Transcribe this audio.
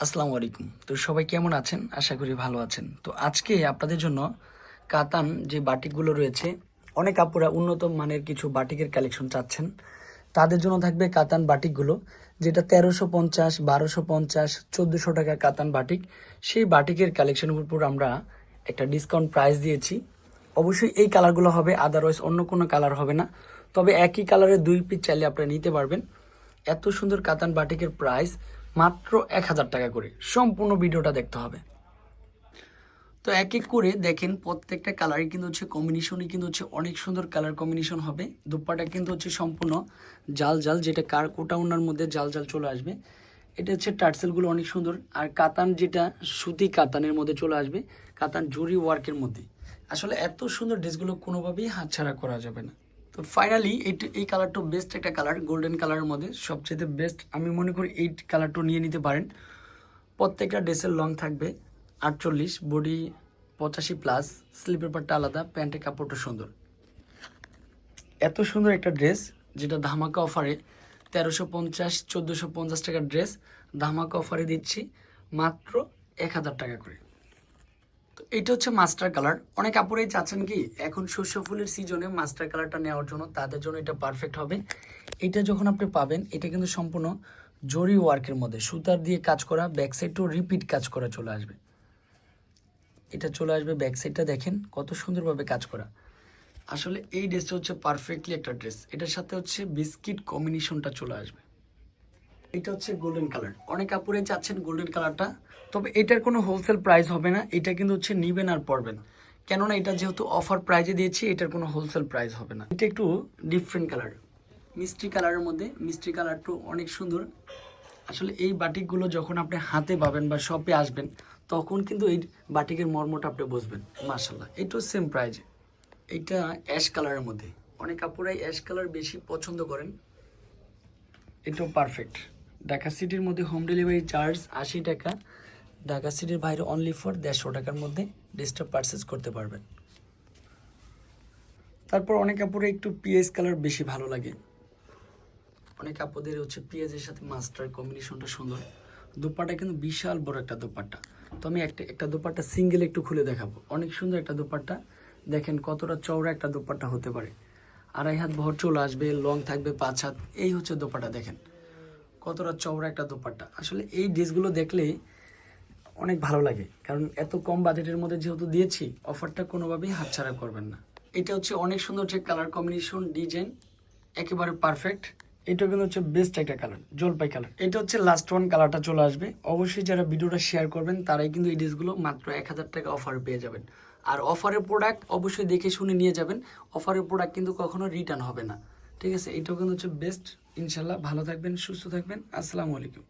আসসালামু আলাইকুম। তো সবাই কেমন আছেন? আশা করি ভালো আছেন। তো আজকে আপনাদের জন্য কাতান যে বাটিকগুলো রয়েছে, অনেক আপুরা উন্নত মানের কিছু বাটিকের কালেকশন চাচ্ছেন। তাদের জন্য থাকবে কাতান বাটিকগুলো, যেটা তেরোশো পঞ্চাশ, বারোশো পঞ্চাশ, চোদ্দোশো টাকা কাতান বাটিক। সেই বাটিকের কালেকশনের উপর আমরা একটা ডিসকাউন্ট প্রাইস দিয়েছি। অবশ্যই এই কালারগুলো হবে, আদারওয়াইজ অন্য কোনো কালার হবে না। তবে একই কালারের দুই পিস চাইলে আপনারা নিতে পারবেন। এত সুন্দর কাতান বাটিকের প্রাইস মাত্র এক হাজার টাকা করে। সম্পূর্ণ ভিডিওটা দেখতে হবে। তো এক এক করে দেখেন, প্রত্যেকটা কালারই কিন্তু হচ্ছে কম্বিনেশনই কিন্তু হচ্ছে অনেক সুন্দর কালার কম্বিনেশন হবে। দুপাটা কিন্তু হচ্ছে সম্পূর্ণ জাল জাল, যেটা কার কোটা ওনার মধ্যে জাল জাল চলে আসবে। এটা হচ্ছে টার্সেলগুলো অনেক সুন্দর। আর কাতান যেটা, সুতি কাতানের মধ্যে চলে আসবে। কাতান জুরি ওয়ার্কের মধ্যে। আসলে এত সুন্দর ড্রেসগুলো কোনোভাবেই হাতছাড়া করা যাবে না। তো ফাইনালি এই এই কালারটা বেস্ট একটা কালার গোল্ডেন কালারের মধ্যে সবচেয়ে বেস্ট আমি মনে করি এই কালারটা নিয়ে নিতে পারেন। প্রত্যেকটা ড্রেসের লং থাকবে, আটচল্লিশ বডি পঁচাশি প্লাস স্লিপের পাটটা আলাদা প্যান্টের কাপড়টা সুন্দর। এত সুন্দর একটা ড্রেস যেটা ধামাকা অফারে তেরোশো পঞ্চাশ, চোদ্দোশো পঞ্চাশ টাকার ড্রেস ধামাকা অফারে দিচ্ছি মাত্র এক হাজার টাকা করে। তো এটা হচ্ছে মাস্টার কালার। অনেক আপুরাই চাচ্ছেন কি, এখন শস্য ফুলের সিজনে মাস্টার কালারটা নেওয়ার জন্য, তাদের জন্য এটা পারফেক্ট হবে। এটা যখন আপনি পাবেন, এটা কিন্তু সম্পূর্ণ জরি ওয়ার্কের মধ্যে, সুতার দিয়ে কাজ করা ব্যাক সাইডটাও রিপিট কাজ করা চলে আসবে। এটা চলে আসবে ব্যাক সাইডটা দেখেন, কত সুন্দরভাবে কাজ করা। আসলে এই ড্রেসটা হচ্ছে পারফেক্টলি একটা ড্রেস এটার সাথে হচ্ছে বিস্কিট কম্বিনেশনটা চলে আসবে। এটা হচ্ছে গোল্ডেন কালার অনেক আপুরে চাচ্ছেন গোল্ডেন কালারটা তবে এটার কোনো হোলসেল প্রাইস হবে না, এটা কিন্তু হচ্ছে নিবেন আর পড়বেন কেননা এটা যেহেতু অফার প্রাইজে দিয়েছি, এটার কোনো হোলসেল প্রাইস হবে না। এটা একটু ডিফারেন্ট কালার মিষ্টি কালারের মধ্যে, মিষ্টি কালারটা অনেক সুন্দর। আসলে এই বাটিকগুলো যখন আপনি হাতে পাবেন বা শপে আসবেন, তখন কিন্তু এই বাটিকের মর্মটা আপনি বুঝবেন। মার্শাল্লাহ এটাও সেম প্রাইজে এটা অ্যাশ কালারের মধ্যে। অনেক আপুরাই অ্যাশ কালার বেশি পছন্দ করেন। এটাও পারফেক্ট ঢাকা সিটির মধ্যে হোম ডেলিভারি চার্জ আশি টাকা। ঢাকা সিটির বাইরে অনলি ফর দেড়শো টাকার মধ্যে ড্রেসটা পারচেস করতে পারবেন। তারপর অনেক কাপড়ে একটু পিএস কালার বেশি ভালো লাগে। অনেক কাপড়দের হচ্ছে পিএসের সাথে মাস্টার কম্বিনেশনটা সুন্দর। দোপাটা কিন্তু বিশাল বড় একটা দোপাট্টা তো আমি একটা একটা দোপাট্টা সিঙ্গেল একটু খুলে দেখাবো। অনেক সুন্দর একটা দোপাট্টা দেখেন কতটা চওড়া একটা দোপাট্টা হতে পারে। আড়াই হাত ভর চলে আসবে লং থাকবে পাঁচ হাত। এই হচ্ছে দোপাট্টা দেখেন। কতটা চওড়া একটা দোপাট্টা। আসলে এই ড্রেসগুলো দেখলে অনেক ভালো লাগে। কারণ এত কম বাজেটের মধ্যে যেহেতু দিয়েছি অফারটা কোনোভাবেই হাতছাড়া করবেন না। এটা হচ্ছে অনেক সুন্দর হচ্ছে কালার কম্বিনেশন ডিজাইন একেবারে পারফেক্ট এটা কিন্তু হচ্ছে বেস্ট একটা কালার জলপাই কালার এটা হচ্ছে লাস্ট ওয়ান কালারটা চলে আসবে। অবশ্যই যারা ভিডিওটা শেয়ার করবেন তারাই কিন্তু এই ড্রেসগুলো মাত্র এক হাজার টাকা অফার পেয়ে যাবেন। আর অফারের প্রোডাক্ট অবশ্যই দেখে শুনে নিয়ে যাবেন। অফারের প্রোডাক্ট কিন্তু কখনো রিটার্ন হবে না। ঠিক আছে এটাও কিন্তু হচ্ছে বেস্ট ইনশাল্লাহ ভালো থাকবেন সুস্থ থাকবেন। আসসালামু আলাইকুম।